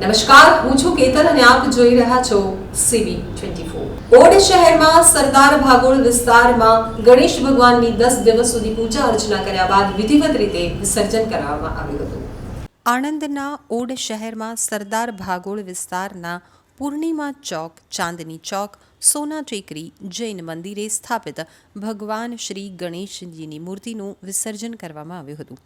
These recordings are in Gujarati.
નમસ્કાર, હું છું કેતન અને આપ જોઈ રહ્યા છો સીબી ટ્વેન્ટી ઓડ શહેરમાં સરદાર ભાગોળ વિસ્તારમાં ગણેશ ભગવાનની દસ દિવસ સુધી પૂજા અર્ચના કર્યા બાદ વિધિવત રીતે વિસર્જન કરવામાં આવ્યું હતું. આણંદના ઓડ શહેરમાં સરદાર ભાગોળ વિસ્તારના પૂર્ણિમા ચોક, ચાંદની ચોક, સોના ટેકરી, જૈન મંદિરે સ્થાપિત ભગવાન શ્રી ગણેશજીની મૂર્તિનું વિસર્જન કરવામાં આવ્યું હતું.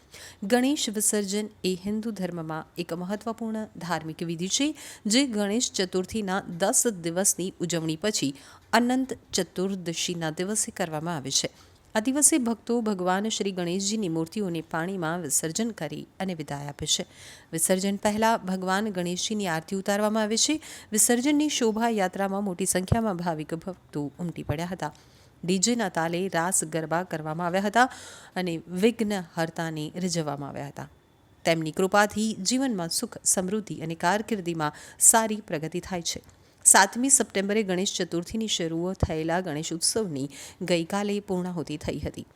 ગણેશ વિસર્જન એ હિન્દુ ધર્મમાં એક મહત્વપૂર્ણ ધાર્મિક વિધિ છે, જે ગણેશ ચતુર્થીના દસ દિવસની ઉજવણી પછી અનંત ચતુર્દશીના દિવસે કરવામાં આવે છે. આ દિવસે ભક્તો ભગવાન શ્રી ગણેશજીની મૂર્તિઓને પાણીમાં વિસર્જન કરી અને વિદાય આપે છે. વિસર્જન પહેલાં ભગવાન ગણેશજીની આરતી ઉતારવામાં આવે છે. વિસર્જનની શોભાયાત્રામાં મોટી સંખ્યામાં ભાવિક ભક્તો ઉમટી પડ્યા હતા. ડીજેના તાલે રાસ ગરબા કરવામાં આવ્યા હતા અને વિઘ્ન હર્તાને રીઝવવામાં આવ્યા હતા. તેમની કૃપાથી જીવનમાં સુખ, સમૃદ્ધિ અને કારકિર્દીમાં સારી પ્રગતિ થાય છે. સાતમી સપ્ટેમ્બરે ગણેશ ચતુર્થીની શરૂ થયેલા ગણેશ ઉત્સવની ગઈકાલે પૂર્ણાહુતિ થઈ હતી.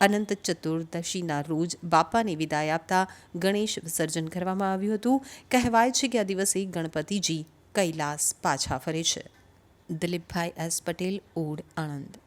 અનંત ચતુર્દશીના રોજ બાપાને વિદાય આપતા ગણેશ વિસર્જન કરવામાં આવ્યું હતું. કહેવાય છે કે આ દિવસે ગણપતિજી કૈલાસ પાછા ફરે છે. દિલીપભાઈ એસ પટેલ, ઓડ આણંદ.